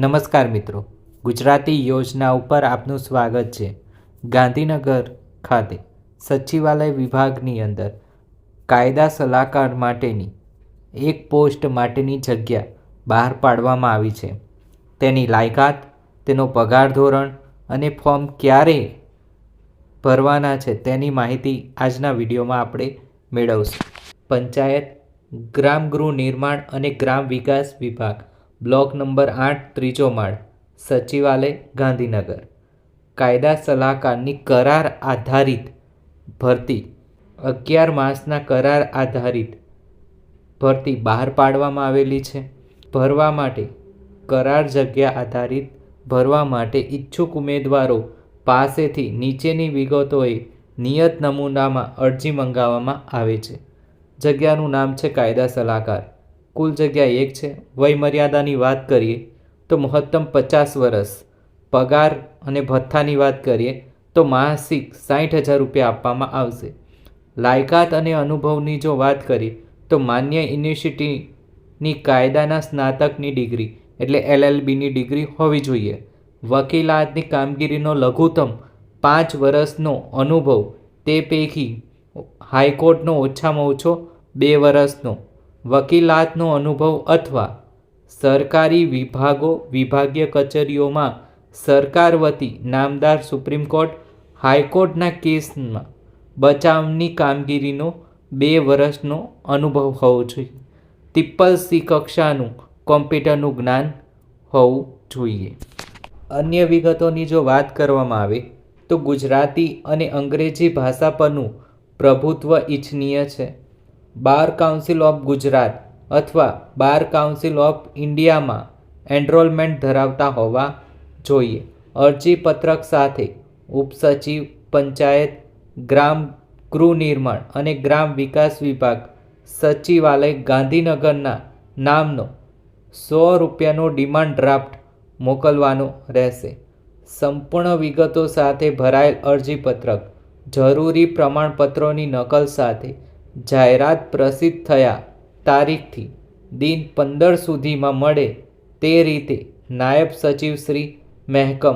નમસ્કાર મિત્રો. ગુજરાતી યોજના ઉપર આપનું સ્વાગત છે. ગાંધીનગર ખાતે સચિવાલય વિભાગની અંદર કાયદા સલાહકાર માટેની એક પોસ્ટ માટેની જગ્યા બહાર પાડવામાં આવી છે. તેની લાયકાત, તેનો પગાર ધોરણ અને ફોર્મ ક્યારે ભરવાના છે તેની માહિતી આજના વિડીયોમાં આપણે મેળવશું. પંચાયત ગ્રામ ગૃહ નિર્માણ અને ગ્રામ વિકાસ વિભાગ. બ્લોક નંબર આઠ ત્રીજો માળ સચિવાલય, ગાંધીનગર. કાયદા સલાહકારની કરાર આધારિત ભરતી. અગિયાર માસના કરાર આધારિત ભરતી બહાર પાડવામાં આવેલી છે. ભરવા માટે, કરાર જગ્યા આધારિત ભરવા માટે ઈચ્છુક ઉમેદવારો પાસેથી નીચેની વિગતોએ નિયત નમૂનામાં અરજી મંગાવવામાં આવે છે. જગ્યાનું નામ છે કાયદા સલાહકાર. કુલ જગ્યા એક છે. વયમર્યાદાની વાત કરીએ તો મહત્તમ પચાસ વર્ષ પગાર અને ભથ્થાની વાત કરીએ તો માસિક સાઠ હજાર રૂપિયા આપવામાં આવશે. લાયકાત અને અનુભવની જો વાત કરીએ તો માન્ય યુનિવર્સિટીની કાયદાના સ્નાતકની ડિગ્રી એટલે એલએલબીની ડિગ્રી હોવી જોઈએ. વકીલાતની કામગીરીનો લઘુત્તમ પાંચ વર્ષનો અનુભવ, તે પૈકી હાઈકોર્ટનો ઓછામાં ઓછો બે વર્ષનો વકીલાતનો અનુભવ અથવા સરકારી વિભાગો, વિભાગીય કચેરીઓમાં સરકાર વતી નામદાર સુપ્રીમ કોર્ટ, હાઈકોર્ટના કેસમાં બચાવની કામગીરીનો બે વર્ષનો અનુભવ હોવો જોઈએ. ટિપ્પલ સી કક્ષાનું કોમ્પ્યુટરનું જ્ઞાન હોવું જોઈએ. અન્ય વિગતોની જો વાત કરવામાં આવે, તો ગુજરાતી અને અંગ્રેજી ભાષા પરનું પ્રભુત્વ ઈચ્છનીય છે. બાર કાઉન્સિલ ઓફ ગુજરાત અથવા બાર કાઉન્સિલ ઓફ ઇન્ડિયામાં એનરોલમેન્ટ ધરાવતા હોવા જોઈએ. અરજીપત્રક સાથે ઉપસચિવ, પંચાયત, ગ્રામ ગૃહ નિર્માણ અને ગ્રામ વિકાસ વિભાગ સચિવાલય ગાંધીનગરના નામનો સો રૂપિયાનો ડિમાન્ડ ડ્રાફ્ટ મોકલવાનો રહેશે. સંપૂર્ણ વિગતો સાથે ભરાયેલ અરજીપત્રક જરૂરી પ્રમાણપત્રોની નકલ સાથે જાહેરાત પ્રસિદ્ધ થયા તારીખથી દિન પંદર સુધીમાં મળે તે રીતે નાયબ સચિવ શ્રી મહેકમ,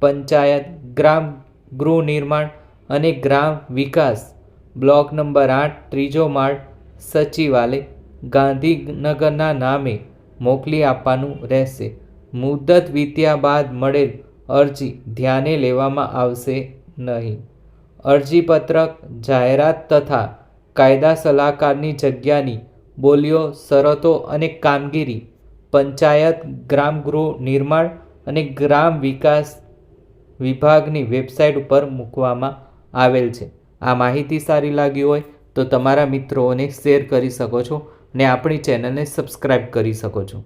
પંચાયત, ગ્રામ ગૃહ નિર્માણ અને ગ્રામ વિકાસ, બ્લોક નંબર આઠ, ત્રીજો માળ, સચિવાલય, ગાંધીનગરના નામે મોકલી આપવાનું રહેશે. મુદત વીત્યા બાદ મળેલ અરજી ધ્યાને લેવામાં આવશે નહીં. અરજીપત્રક, જાહેરાત તથા કાયદા સલાહકારની જગ્યાની બોલીઓ, શરતો અને કામગીરી, પંચાયત ગ્રામ ગૃહ નિર્માણ અને ગ્રામ વિકાસ વિભાગની વેબસાઇટ ઉપર મૂકવામાં આવેલ છે. આ માહિતી સારી લાગી હોય તો તમારા મિત્રોને શેર કરી શકો છો ને આપણી ચેનલને સબસ્ક્રાઈબ કરી શકો છો.